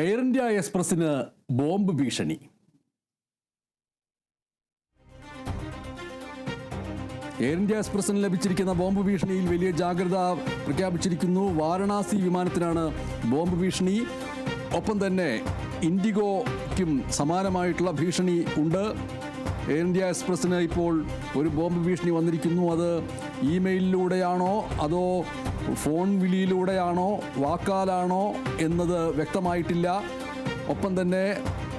Air India എക്സ്പ്രസിന് bomb ഭീഷണി. Air India എക്സ്പ്രസിന് ലഭിച്ചിരിക്കുന്ന ബോംബ് ഭീഷണിയിൽ വലിയ ജാഗ്രത പ്രഖ്യാപിച്ചിരിക്കുന്നു. വാരണാസി വിമാനത്തിനാണ് ബോംബ് ഭീഷണി. ഒപ്പം തന്നെ ഇൻഡിഗോയ്ക്കും സമാനമായിട്ടുള്ള ഭീഷണി ഉണ്ട്. എയർ ഇന്ത്യ എക്സ്പ്രസ്സിന് ഇപ്പോൾ ഒരു ബോംബ് ഭീഷണി വന്നിരിക്കുന്നു. അത് ഇമെയിലിലൂടെയാണോ അതോ ഫോൺ വിളിയിലൂടെയാണോ വാക്കാലാണോ എന്നത് വ്യക്തമായിട്ടില്ല. ഒപ്പം തന്നെ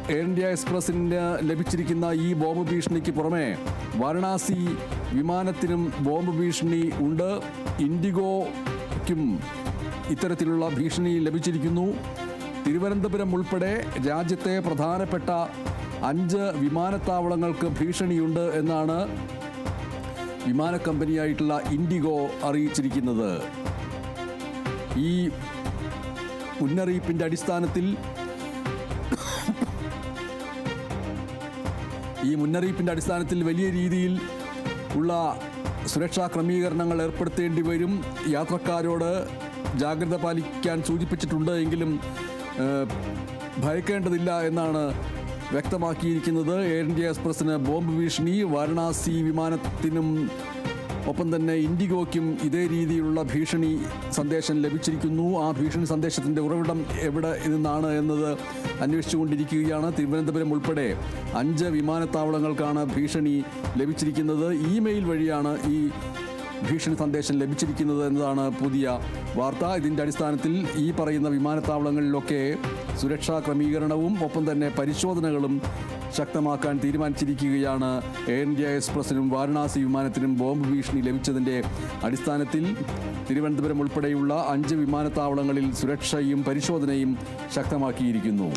എയർ ഇന്ത്യ എക്സ്പ്രസ്സിന് ലഭിച്ചിരിക്കുന്ന ഈ ബോംബ് ഭീഷണിക്ക് പുറമെ വാരണാസി വിമാനത്തിനും ബോംബ് ഭീഷണി ഉണ്ട്. ഇൻഡിഗോയ്ക്കും ഇത്തരത്തിലുള്ള ഭീഷണി ലഭിച്ചിരിക്കുന്നു. തിരുവനന്തപുരം ഉൾപ്പെടെ രാജ്യത്തെ പ്രധാനപ്പെട്ട അഞ്ച് വിമാനത്താവളങ്ങൾക്ക് ഭീഷണിയുണ്ട് എന്നാണ് വിമാന കമ്പനിയായിട്ടുള്ള ഇൻഡിഗോ അറിയിച്ചിരിക്കുന്നത്. ഈ മുന്നറിയിപ്പിന്റെ അടിസ്ഥാനത്തിൽ ഈ മുന്നറിയിപ്പിന്റെ അടിസ്ഥാനത്തിൽ വലിയ രീതിയിൽ ഉള്ള സുരക്ഷാ ക്രമീകരണങ്ങൾ ഏർപ്പെടുത്തേണ്ടി വരും. യാത്രക്കാരോട് ജാഗ്രത പാലിക്കാൻ സൂചിപ്പിച്ചിട്ടുണ്ട് എങ്കിലും ഭയക്കേണ്ടതില്ല എന്നാണ് വ്യക്തമാക്കിയിരിക്കുന്നത് എയർ ഇന്ത്യ എക്സ്പ്രസിന് ബോംബ് ഭീഷണി വാരണാസി വിമാനത്തിനും ഒപ്പം തന്നെ ഇൻഡിഗോയ്ക്കും ഇതേ രീതിയിലുള്ള ഭീഷണി സന്ദേശം ലഭിച്ചിരിക്കുന്നു. ആ ഭീഷണി സന്ദേശത്തിന്റെ ഉറവിടം എവിടെ നിന്നാണ് എന്നത് അന്വേഷിച്ചുകൊണ്ടിരിക്കുകയാണ് തിരുവനന്തപുരം ഉൾപ്പെടെ അഞ്ച് വിമാനത്താവളങ്ങൾക്കാണ് ഭീഷണി ലഭിച്ചിരിക്കുന്നത്. ഇമെയിൽ വഴിയാണ് ഈ ഭീഷണി സന്ദേശം ലഭിച്ചിരിക്കുന്നത് എന്നതാണ് പുതിയ വാർത്ത. ഇതിന്റെ അടിസ്ഥാനത്തിൽ ഈ പറയുന്ന വിമാനത്താവളങ്ങളിലൊക്കെ സുരക്ഷാ ക്രമീകരണവും ഒപ്പം തന്നെ പരിശോധനകളും ശക്തമാക്കാൻ തീരുമാനിച്ചിരിക്കുകയാണ്. എയർ ഇന്ത്യ എക്സ്പ്രസിനും വാരണാസി വിമാനത്തിനും ബോംബ് ഭീഷണി ലഭിച്ചതിന്റെ അടിസ്ഥാനത്തിൽ തിരുവനന്തപുരം ഉൾപ്പെടെയുള്ള അഞ്ച് വിമാനത്താവളങ്ങളിൽ സുരക്ഷയും പരിശോധനയും ശക്തമാക്കിയിരിക്കുന്നു.